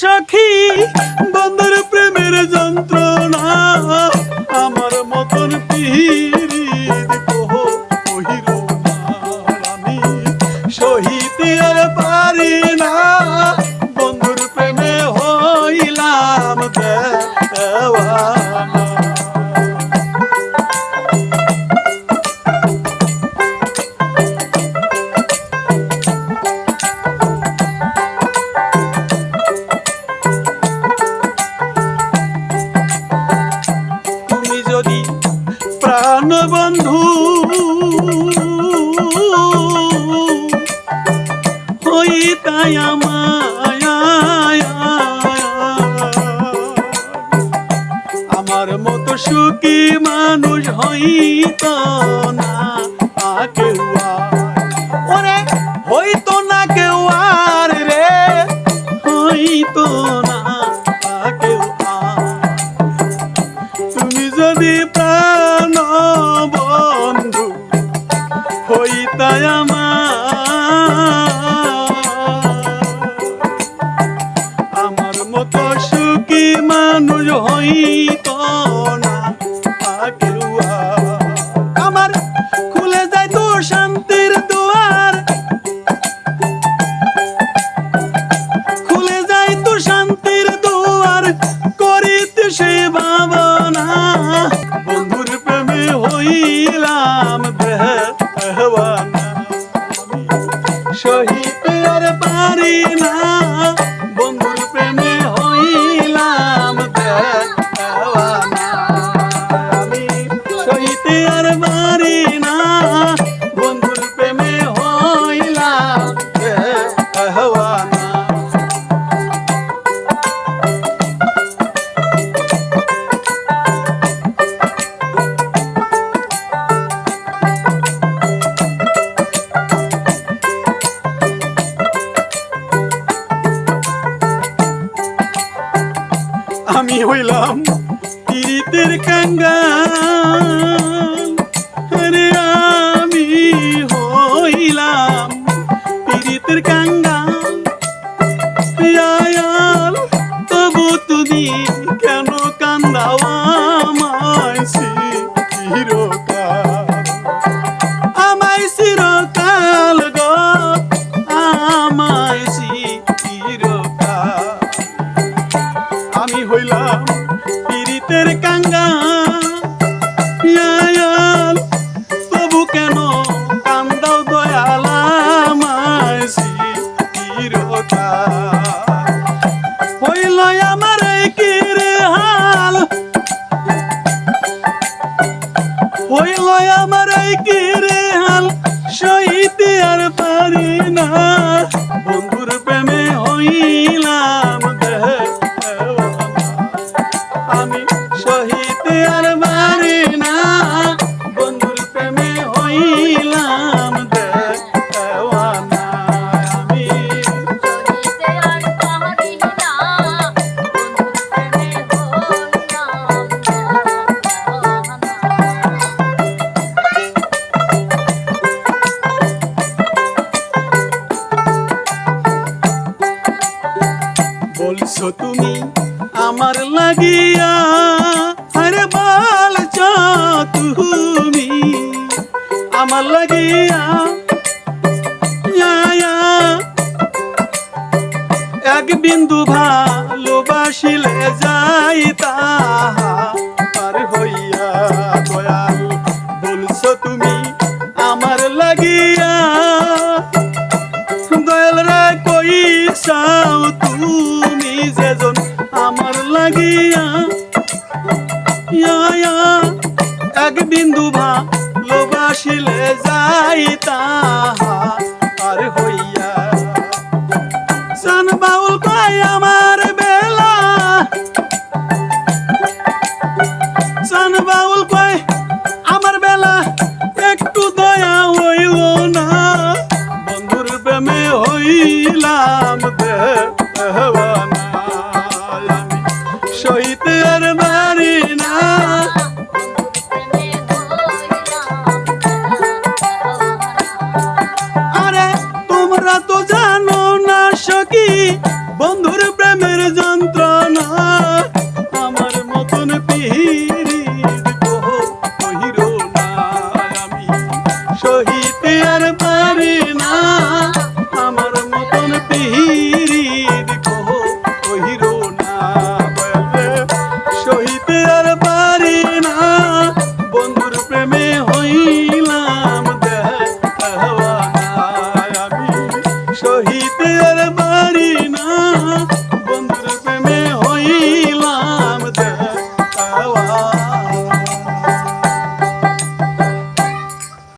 সখী বন্দর প্রেমের যন্ত্রণা। বন্ধু। হইতাই আমার মতো সুখী মানুষ হইত না কেউ। ওরে, হইতো না কেউ আর রে। হইতো না কেউ তুমি যদি হইত আরে আমি হইলাম পীড়িতের আয়াল তবু তুমি কেন আমার কি রে হাল সইতে আর পারি না। আমার লাগিয়া, আরে বলছ তুমি আমার লাগিয়া। এক বিন্দু ভালোবাসিলে যাই তাহার হইয়া দয়াল বলছো তুমি আমার লাগিয়া ভালোবাসিলে যাই তাহার হইয়া। সান বাউল আমার বেলা। সান বাউল কয় আমার বেলা, একটু দয়া হইল না। বন্ধুর প্রেমে হইলাম দেওয়ানা পিয়ার মারি না